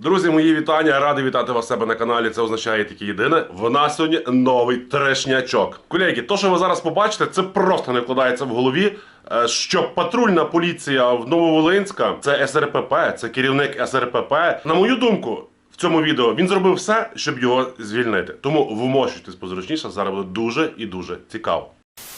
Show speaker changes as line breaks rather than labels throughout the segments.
Друзі, мої вітання. Радий вітати вас себе на каналі. Це означає тільки єдине. В нас сьогодні новий трешнячок. Колеги, то, що ви зараз побачите, це просто не вкладається в голові. е, Що патрульна поліція в Нововолинська, це СРПП, це керівник СРПП. На мою думку, в цьому відео він зробив все, щоб його звільнити. Тому вмощуйтесь позручніше. Зараз буде дуже і дуже цікаво.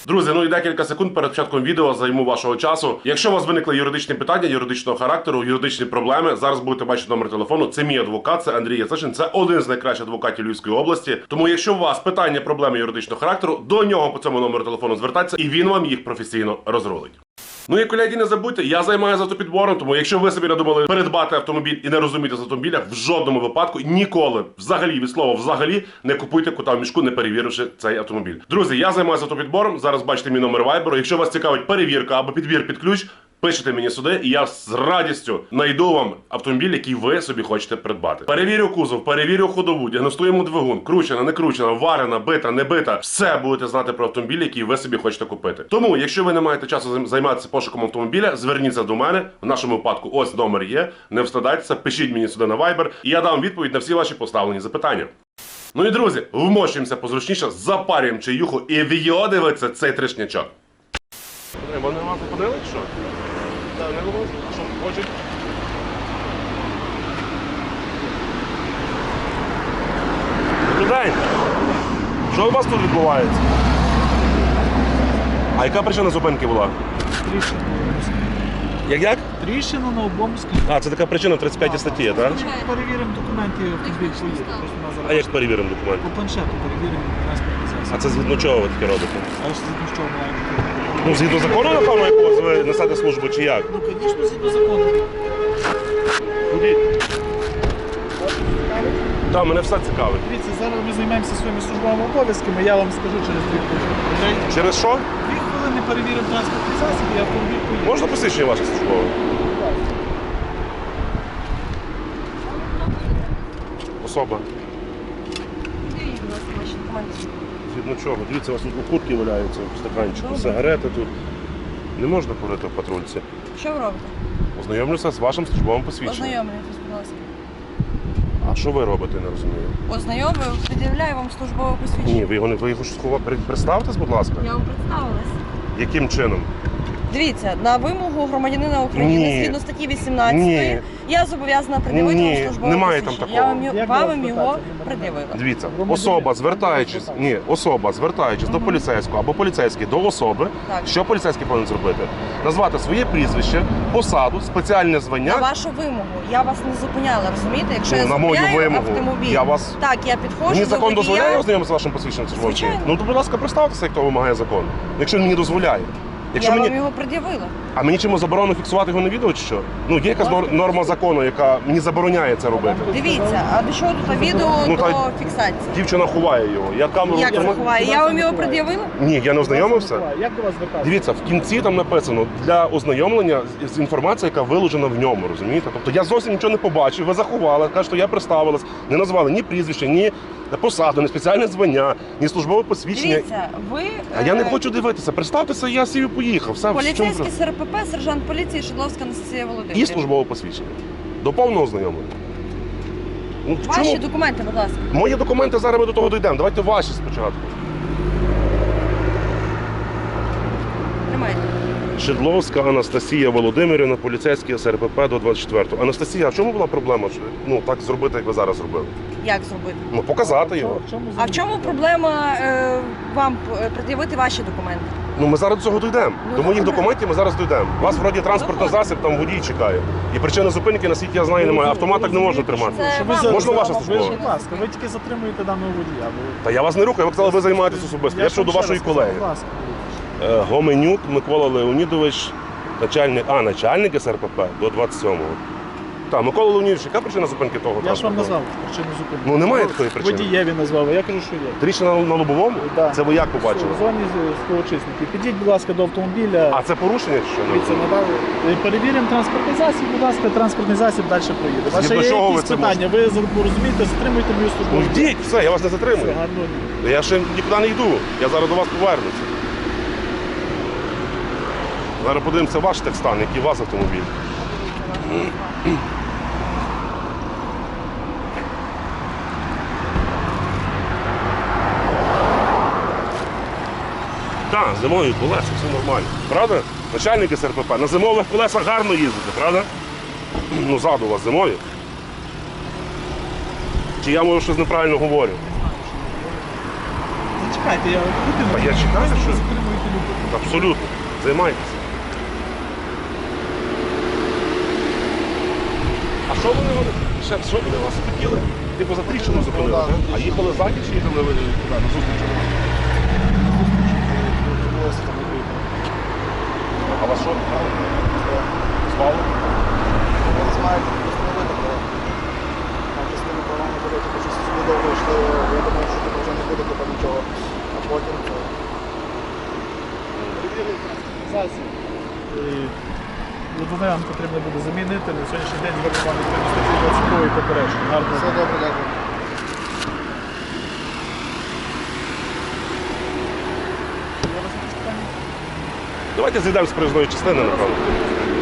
Друзі, ну і декілька секунд перед початком відео займу вашого часу. Якщо у вас виникли юридичні питання, юридичного характеру, юридичні проблеми, зараз будете бачити номер телефону. Це мій адвокат, це Андрій Яцешин, це один з найкращих адвокатів Львівської області. Тому, якщо у вас питання, проблеми юридичного характеру, до нього по цьому номеру телефону звертайтеся, і він вам їх професійно розрулить. Ну і колеги, не забудьте, я займаюся автопідбором, тому якщо ви собі надумали передбати автомобіль і не розумієте з автомобілях, в жодному випадку ніколи, взагалі від слова взагалі, не купуйте кота в мішку, не перевіривши цей автомобіль. Друзі, я займаюся автопідбором. Зараз бачите мій номер вайберу. Якщо вас цікавить перевірка або підбір під ключ. Пишете мені сюди, і я з радістю знайду вам автомобіль, який ви собі хочете придбати. Перевірю кузов, перевірю ходову, діагностуємо двигун, кручена, не кручена, варена, бита, не бита. Все будете знати про автомобіль, який ви собі хочете купити. Тому, якщо ви не маєте часу займатися пошуком автомобіля, зверніться до мене. В нашому випадку ось номер є. Не встидайтеся, пишіть мені сюди на Viber, і я дам відповідь на всі ваші поставлені запитання. Ну і друзі, вмощуємося позручніше, запарюємо чаюху і вйодивиться цей тришнячок. Вони вас зупинили чи що? Так, не можуть. Що хочуть? Добрий день. Що у вас тут відбувається? А яка причина зупинки була?
Тріщина.
Як як?
Тріщина на обому склі.
А, це така причина в 35 статті, так?
Перевіримо документи автомобіль поїде. Просто на
А як перевіримо документи?
По планшету перевіримо транспортний засіб.
А це згідно чого ви таке робите?
А ж згідно з чого має бути?
Ну, згідно закону, напевно, якогось ви несете службу чи як?
Ну, звісно, згідно закону.
Ходіть. Так, мене все цікавить.
Дивіться, зараз ми займаємося своїми службовими обов'язками, я вам скажу через дві хвилини.
Через що?
Дві хвилини перевіримо транспортний засіб і автомобіль поїде.
Можна посвідчення ваше службове? Особа.
Дивіться, ваші документи.
Згідно чого? Дивіться, у вас тут куртки валяються в стаканчику, сигарети тут. Не можна курити в патрульці.
Що ви робите?
Ознайомлюся з вашим службовим посвідченням.
Ознайомлюйтесь, будь ласка.
А що ви робите, не розумію?
Ознайомлюю, пред'являю вам службове посвідчення.
Ні, ви його не ви його ж схова- при- Представтесь, будь ласка.
Я вам представилась.
Яким чином?
Дивіться, на вимогу громадянина України
Ні.
згідно статті 18
Ні.
я зобов'язана пред'явити
Ні,
вам службове
немає там
посвідчення.
такого.
Я вам, вам
вас
його пред'явила.
Дивіться, особа, звертаючись, ні, особа, звертаючись до поліцейського або поліцейський до особи,
Так.
що поліцейський повинен зробити? Назвати своє прізвище, посаду, спеціальне звання.
На вашу вимогу. Я вас не зупиняла, розумієте? Якщо
Ну,
я
на мою
зупиняю
вимогу.
автомобіль,
Я вас-
так, я підходжу
Мені закон
водія.
дозволяє ознайомитися з вашим посвідченням службовим?
Звичайно.
Ну, то, будь ласка, представтеся, як того вимагає закон. Якщо він мені дозволяє. Якщо
Я
мені...
вам його пред'явила.
А мені чимось заборонено фіксувати його на відео чи що? Ну, є якась нор- норма закону, яка мені забороняє це робити.
Дивіться, а до чого тут відео
Ну,
до
та-
фіксації?
Дівчина ховає його. Я камеру
Як це ховає? Я вам його пред'явила?
Ні, я не ознайомився.
Як до вас звертатися?
Дивіться, в кінці там написано для ознайомлення з- з інформацією, яка виложена в ньому, розумієте? Тобто я зовсім нічого не побачив, ви заховали, кажете, я представилась, не назвали ні прізвище, ні посаду, ні спеціальне звання, ні службове посвідчення.
Дивіться, ви
А я не
е,
хочу дивитися. Представтеся, я сів і поїхав. Все, в чому
поліцейський
про-
СРПП, сержант поліції Шедловська Анастасія
і службове посвідчення. До повного ознайомлення. Ну, в
Ваші
чому?
документи, будь ласка.
Мої документи зараз ми до того дійдемо. Давайте ваші спочатку.
Тримайте.
Шедловська Анастасія Володимирівна, поліцейський СРПП до 24-го. Анастасія, а в чому була проблема? Ну так зробити, як ви зараз зробили?
Як зробити?
Ну показати його.
В чому
А в чому проблема е, вам е, пред'явити ваші документи?
Ну ми зараз до цього дійдемо.
Ну,
До моїх
добре.
документів ми зараз дійдемо. У вас вроді транспортний засіб, там водій чекає. І причини зупинки, наскільки я знаю, немає. Автомат так не можна тримати.
Це
ви за-
Можна ваше
ви-
службове?
Будь ласка, ви тільки затримуєте даного водія. бо-
Та я вас не рухаю, ви казали, ви займаєтесь особисто. Я
ж
йшов до
вам ще
вашої
раз
колеги.
Будь ласка.
Е, Гоменюк Микола Леонідович, начальник, а, начальник СРПП до 27-го. Так, Микола Леонідович, яка причина зупинки того
Я ж вам
транспортного?
назвав причину зупинки.
Ну, немає такої причини.
Водієві назвав, а я кажу, що є.
Тріщина на, на лобовому?
Да.
Це ви як побачили?
В зоні з- співучасників. Підіть, будь ласка, до автомобіля.
А це порушення чи що?
Дивіться, надали. Е, Перевіримо транспортний засіб, будь ласка, транспортний засіб далі проїде. Ваше
Згідно
є
чого ви
якісь
це
питання? Ви за- розумієте, затримуйте мою службу.
Ну йдіть, все, я вас не затримую.
Все, гарно.
Я ще нікуди не йду. Я зараз до вас повернуся. Зараз подивимося ваш такстан, який у вас автомобіль. Так, зимою колеса, все нормально. Правда? Начальники СРПП на зимових колесах гарно їздите, правда? Ну, ззаду у вас зимою. Чи я може щось неправильно говорю?
Зачекайте, я
Та я чекаю, що абсолютно займайтеся. Що вони? Ще, що вони вас хотіли? Типу за тріщину зупинили, так? А їхали ззаді чи їхали ви туди, на зустріч? А вас що? Спали?
Ви не знаєте, просто не видно було, типу, довго йшли, я думав, що типу, вже не буде типу, нічого. А потім то
Організації. Лобове вам потрібно буде замінити. На сьогоднішній день статті 22 попередження. Гарно.
все добре, дякую.
Давайте зійдемо з проїзної частини, напевно.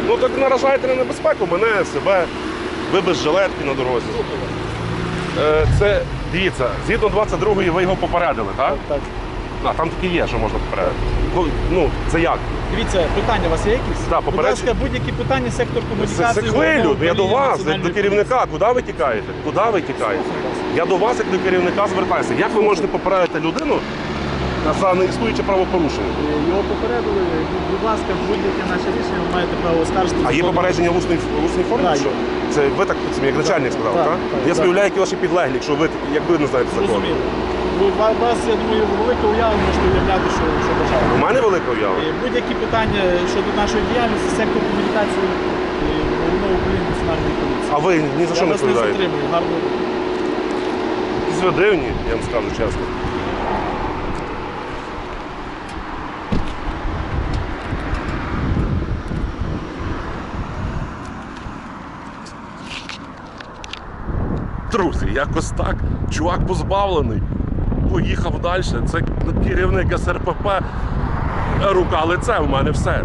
Ну так наражаєте на небезпеку мене, себе, ви без жилетки на дорозі. Е, Це, дивіться, згідно 22-ї ви його попередили, так?
Так.
А там таки є, що можна попередити. Ну, це як?
Дивіться, питання у вас є якісь?
Так,
Будь ласка, будь-які питання, сектор
Це,
комунікації.
це хвилю,
Головного
я до
управління
вас, як до
Національної
керівника. Куди ви тікаєте? Куди ви тікаєте? Я до вас, як до керівника, звертаюся. Як ви можете попередити людину за неіснуюче правопорушення?
поліції. Його попередили. Будь ласка, будь-яке наше рішення ви маєте право оскаржити.
А є попередження в усній, в усній формі?
Так,
що?
є.
Це ви так як начальник сказав,
Так,
так?
так,
Я
так.
собі уявляю, які ваші підлеглі, якщо ви як ви не знаєте закону.
Зрозуміло. У Вас, я думаю, велика уява, можете уявляти, що, що
У мене велика уява.
Будь-які питання щодо нашої діяльності, сектор комунікації головного управління національної поліції.
А ви ні за що
я
не
вас не затримую. Гарно.
Якісь ви дивні, я вам скажу чесно. Друзі, якось так. Чувак позбавлений. Поїхав далі. Це керівник СРПП. Рука лице в мене все.